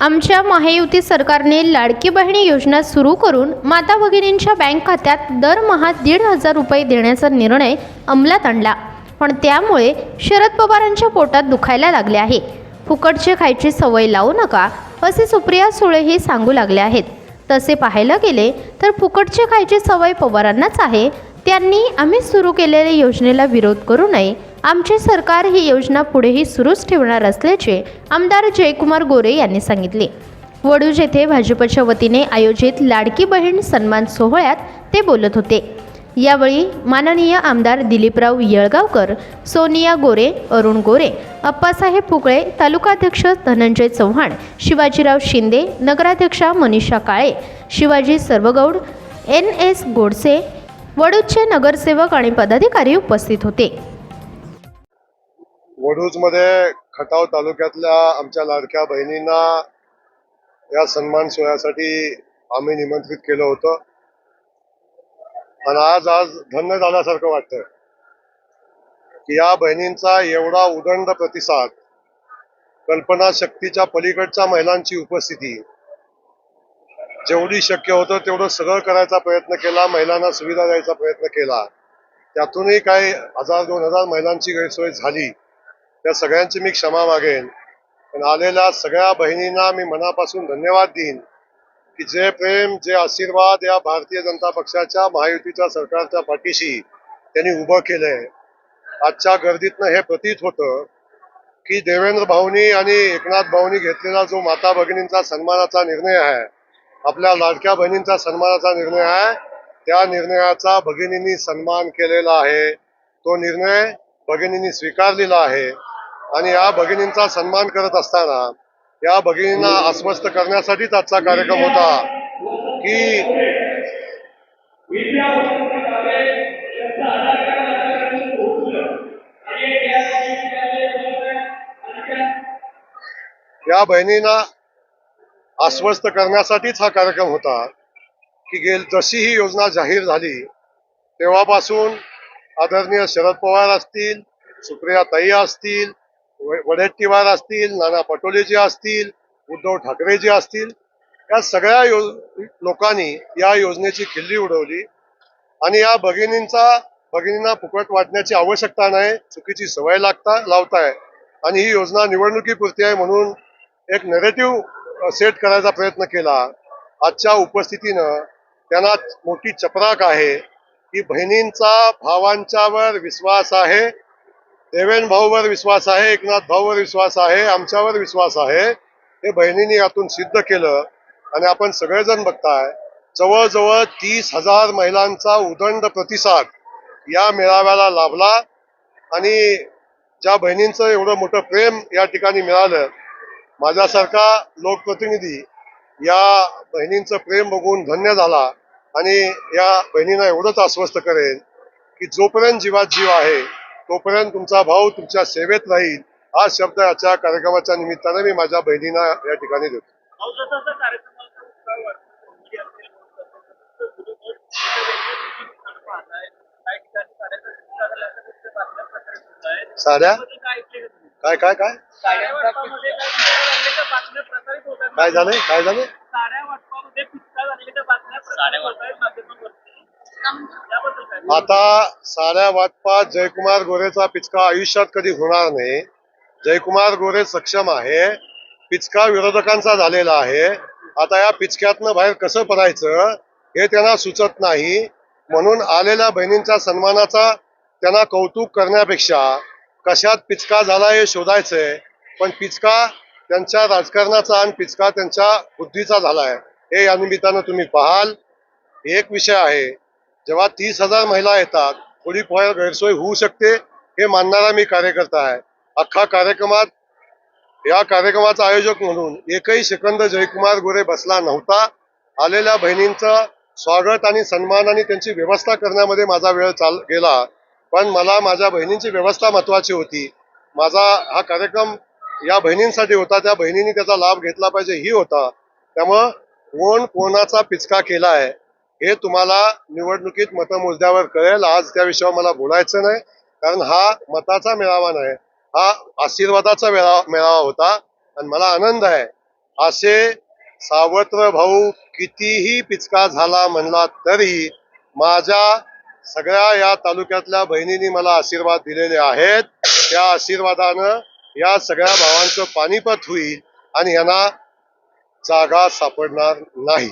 आमच्या महायुती सरकारने लाडकी बहिणी योजना सुरू करून माता भगिनींच्या बँक खात्यात दरमहा दीड हजार रुपये देण्याचा निर्णय अंमलात आणला. पण त्यामुळे शरद पवारांच्या पोटात दुखायला लागले आहे. फुकटचे खायची सवय लावू नका असे सुप्रिया सुळे हे सांगू लागले आहेत. तसे पाहायला गेले तर फुकटचे खायची सवय पवारांनाच आहे. त्यांनी आम्ही सुरू केलेल्या योजनेला विरोध करू नये आमचे सरकार ही योजना पुढेही सुरूच ठेवणार असल्याचे आमदार जयकुमार गोरे यांनी सांगितले. वडूज येथे भाजपच्या वतीने आयोजित लाडकी बहीण सन्मान सोहळ्यात ते बोलत होते. यावेळी माननीय आमदार दिलीपराव येळगावकर सोनिया गोरे अरुण गोरे अप्पासाहेब फुकळे तालुकाध्यक्ष धनंजय चव्हाण शिवाजीराव शिंदे नगराध्यक्षा मनीषा काळे शिवाजी सर्वगौड एन एस गोडसे वडूजचे नगरसेवक आणि पदाधिकारी उपस्थित होते. वडूजमध्ये खटाव तालुक्यातल्या आमच्या लाडक्या बहिणींना या सन्मान सोहळ्यासाठी आम्ही निमंत्रित केलं होतं. आणि आज आज धन्य झाल्यासारखं वाटतं की या बहिणींचा एवढा उदंड प्रतिसाद कल्पनाशक्तीच्या पलीकडच्या महिलांची उपस्थिती जेवढी शक्य होतं तेवढं सगळं करायचा प्रयत्न केला महिलांना सुविधा द्यायचा प्रयत्न केला. त्यातूनही काही हजार दोन हजार महिलांची गैरसोय झाली. त्या सगळ्यांची मी क्षमा मागेन. पण आलेल्या सगळ्या बहिणींना मी मनापासून धन्यवाद देईन की जे प्रेम जे आशीर्वाद या भारतीय जनता पक्षाच्या महायुतीच्या सरकारच्या पाठीशी त्यांनी उभं केलंय. आजच्या गर्दीतनं हे प्रतीत होतं की देवेंद्र भाऊनी आणि एकनाथ भाऊनी घेतलेला जो माता भगिनींचा सन्मानाचा निर्णय आहे आपल्या लाडक्या बहिणींचा सन्मानाचा निर्णय आहे त्या निर्णयाचा भगिनींनी सन्मान केलेला आहे. तो निर्णय भगिनींनी स्वीकारलेला आहे. आणि या भगिनींचा सन्मान करत असताना या भगिनींना अस्वस्थ करण्यासाठीच आजचा कार्यक्रम होता. की या बहिणींना अस्वस्थ करण्यासाठीच हा कार्यक्रम होता. की गेल जशी ही योजना जाहीर झाली तेव्हापासून आदरणीय शरद पवार असतील सुप्रिया ताई असतील वडेट्टीवार असतील नाना पटोलेजी असतील उद्धव ठाकरेजी असतील या सगळ्या यो लोकांनी या योजनेची खिल्ली उडवली. आणि या भगिनींचा भगिनींना फुकट वाटण्याची आवश्यकता नाही चुकीची सवय लागता लावताय. आणि ही योजना निवडणुकीपुरती आहे म्हणून एक नेरेटिव्ह सेट करायचा प्रयत्न केला. आजच्या उपस्थितीनं त्यांना मोठी चपराक आहे की बहिणींचा भावांच्यावर विश्वास आहे देवेन भाऊवर विश्वास आहे एकनाथ भाऊवर विश्वास आहे आमच्यावर विश्वास आहे. हे बहिणींनी यातून सिद्ध केलं आणि आपण सगळेजण बघताय जवळजवळ तीस हजार महिलांचा उदंड प्रतिसाद या मेळाव्याला लाभला आणि ज्या बहिणींचं एवढं मोठं प्रेम या ठिकाणी मिळालं माझ्यासारखा लोकप्रतिनिधी या बहिणींचं प्रेम बघून धन्य झाला आणि या बहिणींना एवढंच आश्वस्त करेन की जोपर्यंत जीवात जीव आहे तोपर्यंत तुमचा भाऊ तुमच्या सेवेत राहील हा शब्द याच्या कार्यक्रमाच्या निमित्ताने मी माझ्या बहिणींना या ठिकाणी देतो. साड्या काय? काय काय. काय झालंय काय झालंय साड्या वाटपामध्ये आता साऱ्या वाटपात जयकुमार गोरेचा पिचका आयुष्यात कधी होणार नाही. जयकुमार गोरे सक्षम आहे. पिचका विरोधकांचा झालेला आहे. आता या पिचक्यातनं बाहेर कसं पडायचं हे त्यांना सुचत नाही. म्हणून आलेल्या बहिणींच्या सन्मानाचा त्यांना कौतुक करण्यापेक्षा कशात पिचका झाला हे शोधायचंय. पण पिचका त्यांच्या राजकारणाचा आणि पिचका त्यांच्या बुद्धीचा झालाय. हे या निमित्तानं तुम्ही पाहाल. एक विषय आहे. जेव्हा तीस हजार महिला येतात थोडीफार गैरसोय होऊ शकते हे मानणारा मी कार्यकर्ता आहे. अख्खा कार्यक्रमात या कार्यक्रमाचा आयोजक म्हणून एकही सेकंद जयकुमार गोरे बसला नव्हता. आलेल्या बहिणींचं स्वागत आणि सन्मान आणि त्यांची व्यवस्था करण्यामध्ये माझा वेळ चाल गेला. पण मला माझ्या बहिणींची व्यवस्था महत्वाची होती. माझा हा कार्यक्रम या बहिणींसाठी होता. त्या बहिणींनी त्याचा लाभ घेतला पाहिजे ही होता. त्यामुळं कोण कोणाचा पिचका केला आहे हे तुम्हाला निवडणुकीत मतमोजण्यावर कळेल. आज त्या विषयावर मला बोलायचं नाही कारण हा मताचा मेळावा नाही. हा आशीर्वादाचा मेळावा मेळावा होता. आणि मला आनंद आहे. असे सावत्र भाऊ कितीही पिचका झाला म्हणला तरी माझ्या सगळ्या या तालुक्यातल्या बहिणींनी मला आशीर्वाद दिलेले आहेत. त्या आशीर्वादानं या सगळ्या भावांचं पानिपत होईल आणि यांना जागा सापडणार नाही.